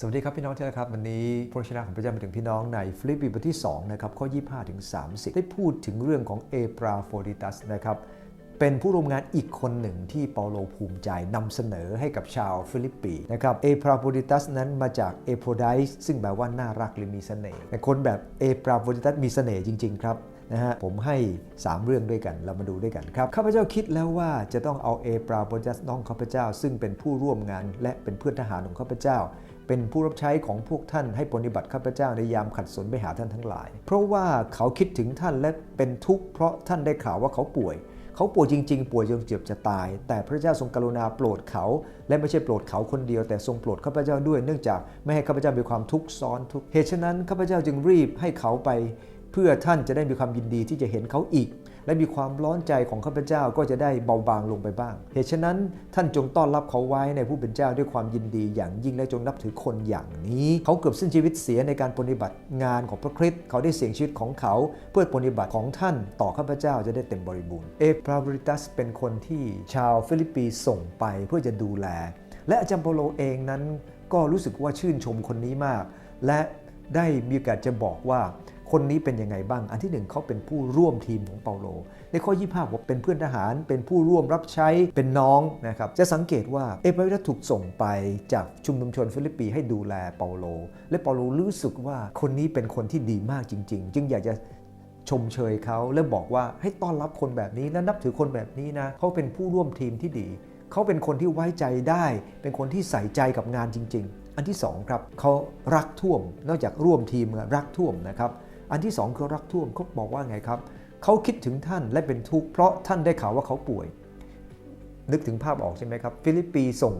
สวัสดีครับพี่น้องที่รักครับวันนี้พระชนะของพระเจ้ามาถึงพี่น้องในฟิลิปปีบทที่2นะครับข้อ 25ถึง30 ได้พูดถึงเรื่องของเอปราโฟดิตัสนะครับเป็นผู้ร่วมงานอีกคนหนึ่งที่เปาโลภูมิใจนำเสนอให้กับชาวฟิลิปปีนะครับเอปราโฟดิตัสนั้นมาจากเอโพไดส์ซึ่งแปลว่าน่ารักหรือมีเสน่ห์แต่คนแบบเอปราโฟดิตัสมีเสน่ห์จริง ๆ ครับนะฮะผมให้ 3 เรื่องด้วยกันเรามาดูด้วยกันครับข้าพเจ้าคิดแล้วว่าจะต้องเอาเอปราโบจัสน้องข้าพเจ้า ซึ่งเป็นผู้ร่วมงาน และเป็นเพื่อนทหารของข้าพเจ้า เป็นผู้รับใช้ของพวกท่านให้ปฏิบัติข้าพเจ้าในยามขัดสนไปหาท่านทั้งหลาย เพราะว่าเขาคิดถึงท่านและเป็นทุกข์เพราะท่านได้ข่าวว่าเขาป่วย เขาป่วยจริง ๆ ป่วยจนเจ็บจะตาย แต่พระเจ้าทรงกรุณาโปรดเขา และไม่ใช่โปรดเขาคนเดียวแต่ทรงโปรดข้าพเจ้าด้วยเนื่องจากไม่ให้ข้าพเจ้ามีความทุกข์ซ้อนทุกข์เหตุฉะนั้นข้าพเจ้าจึงรีบให้เขาไป เพื่อท่านจะได้มีความยินดีที่จะเห็นเขาอีก และมีความร้อนใจของข้าพเจ้าก็จะได้เบาบางลงไปบ้าง เหตุฉะนั้นท่านจงต้อนรับเขาไว้ในผู้เป็นเจ้าด้วยความยินดีอย่างยิ่งและจงนับถือคนอย่างนี้ เขาเกือบสิ้นชีวิตเสียในการปฏิบัติงานของพระคริสต์เขาได้เสี่ยงชีวิตของเขาเพื่อปฏิบัติของท่านต่อข้าพเจ้าจะได้เต็มบริบูรณ์เอปราบริตัสเป็นคนที่ชาวฟิลิปปีส่งไปเพื่อจะดูแล และอาจารย์เปโลเองนั้นก็รู้สึกว่าชื่นชมคนนี้มาก และได้มีโอกาสจะบอกว่า คนนี้เป็นยังไงบ้าง อันที่หนึ่งเขาเป็นผู้ร่วมทีมของเปาโล ในข้อ 25บอกเป็นเพื่อนทหาร เป็นผู้ร่วมรับใช้ เป็นน้องนะครับ จะสังเกตว่าเอเปาโลถูกส่งไปจากชุมนุมชนฟิลิปปีให้ดูแลเปาโล และเปาโลรู้สึกว่าคนนี้เป็นคนที่ดีมากจริง ๆ จึงอยากจะชมเชยเขาและบอกว่าให้ต้อนรับคนแบบนี้และนับถือคนแบบนี้นะเขาเป็นผู้ร่วมทีมที่ดี เขาเป็นคนที่ไว้ใจได้ เป็นคนที่ใส่ใจกับงานจริง ๆ อันที่สองครับเขารักท่วมนอกจากร่วมทีมรักท่วมนะครับ อันที่สองคือรักท่วมเขาบอกว่าไงครับเขาคิดถึงท่านและเป็นทุกข์เพราะท่านได้ข่าวว่าเขาป่วย นึกถึงภาพออกใช่ไหมครับ ฟิลิปปีส่ง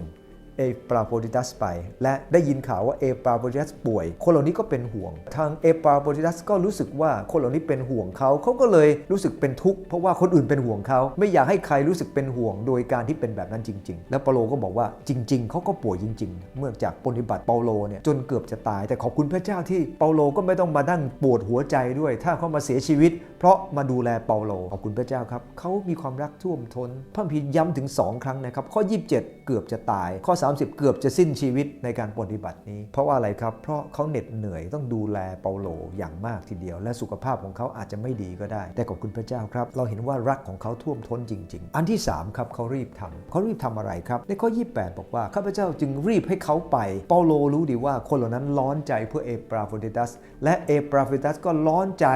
เอปราโปดิตัสไป และได้ยินข่าวว่าเอปราโปดิตัสป่วย คนเหล่านี้ก็เป็นห่วง ทางเอปราโปดิตัสก็รู้สึกว่าคนเหล่านี้เป็นห่วงเขาเขาก็เลยรู้สึกเป็นทุกข์เพราะว่าคนอื่นเป็นห่วงเขาไม่อยากให้ใครรู้สึกเป็นห่วง โดยการที่เป็นแบบนั้นจริง ๆ แล้วเปาโลก็บอกว่าจริง ๆเขาก็ป่วยจริง ๆ เมื่อจากปฏิบัติเปาโลเนี่ยจนเกือบจะตาย แต่ขอบคุณพระเจ้าที่เปาโลก็ไม่ต้องมานั่งปวดหัวใจด้วย ถ้าเขามาเสียชีวิต เพราะมาดูแลเปาโลขอบคุณพระเจ้าครับเขามีความรักท่วมท้นพระคัมภีย้ำถึง 2 ครั้งนะครับข้อ 27 เกือบจะตายข้อ30 เกือบจะสิ้นชีวิตในการปฏิบัตินี้ เพราะว่าอะไรครับ เพราะเขาเหน็ดเหนื่อยต้องดูแลเปาโลอย่างมากทีเดียว และสุขภาพของเขาอาจจะไม่ดีก็ได้ แต่ขอบคุณพระเจ้าครับ เราเห็นว่ารักของเขาท่วมท้นจริง ๆ อันที่ 3 ครับเขารีบทำเขารีบทำอะไรครับ ในข้อ 28 บอกว่าข้าพเจ้าจึงรีบให้เขาไป เปาโลรู้ดีว่าคนเหล่านั้นร้อนใจเพื่อเอปราโฟดิตัสและเอปราโฟดิตัสก็ร้อนใจ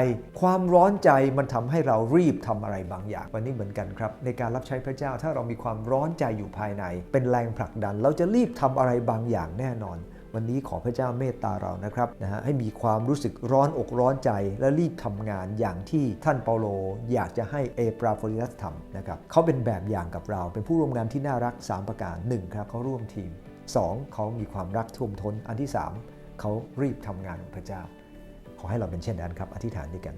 ความร้อนใจมันทำให้เรารีบทำอะไรบางอย่างวันนี้เหมือนกันครับในการรับใช้พระเจ้าถ้าเรามีความร้อนใจอยู่ภายใน เป็นแรงผลักดันเราจะจะรีบทำอะไรบางอย่างแน่นอน วันนี้ขอพระเจ้าเมตตาเรานะครับนะฮะให้มีความรู้สึกร้อนอกร้อนใจ และรีบทำงานอย่างที่ท่านเปาโล อยากจะให้เอปราโฟลินัสทำนะครับเขาเป็นแบบอย่างกับเรา เป็นผู้ร่วมงานที่น่ารัก 3 ประการ 1 ครับเขาร่วมทีม 2 เขามีความรักท่วมท้นอันที่ 3 เขารีบทำงานของพระเจ้า ขอให้เราเป็นเช่นนั้นครับ อธิษฐานด้วยกัน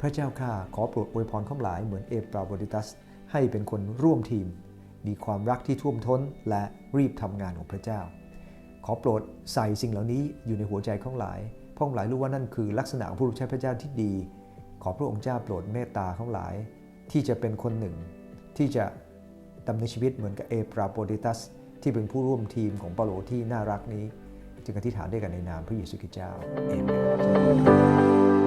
พระเจ้าข้าขอโปรดอวยพรข้าหลายเหมือนเอปราโบดิตัสให้เป็นคนร่วมทีม มีความรักที่ท่วมท้นและรีบทำงานของพระเจ้า ขอโปรดใส่สิ่งเหล่านี้อยู่ในหัวใจของหลายเพราะหลายรู้ว่านั่นคือลักษณะของผู้รับใช้พระเจ้าที่ดี ขอพระองค์เจ้าโปรดเมตตาของหลาย ที่จะเป็นคนหนึ่ง ที่จะดำเนินชีวิตเหมือนกับเอปราโบดิตัส ที่เป็นผู้ร่วมทีมของเปาโลที่น่ารักนี้ จึงอธิษฐานด้วยกันในนามพระเยซูคริสต์เจ้าเอเมน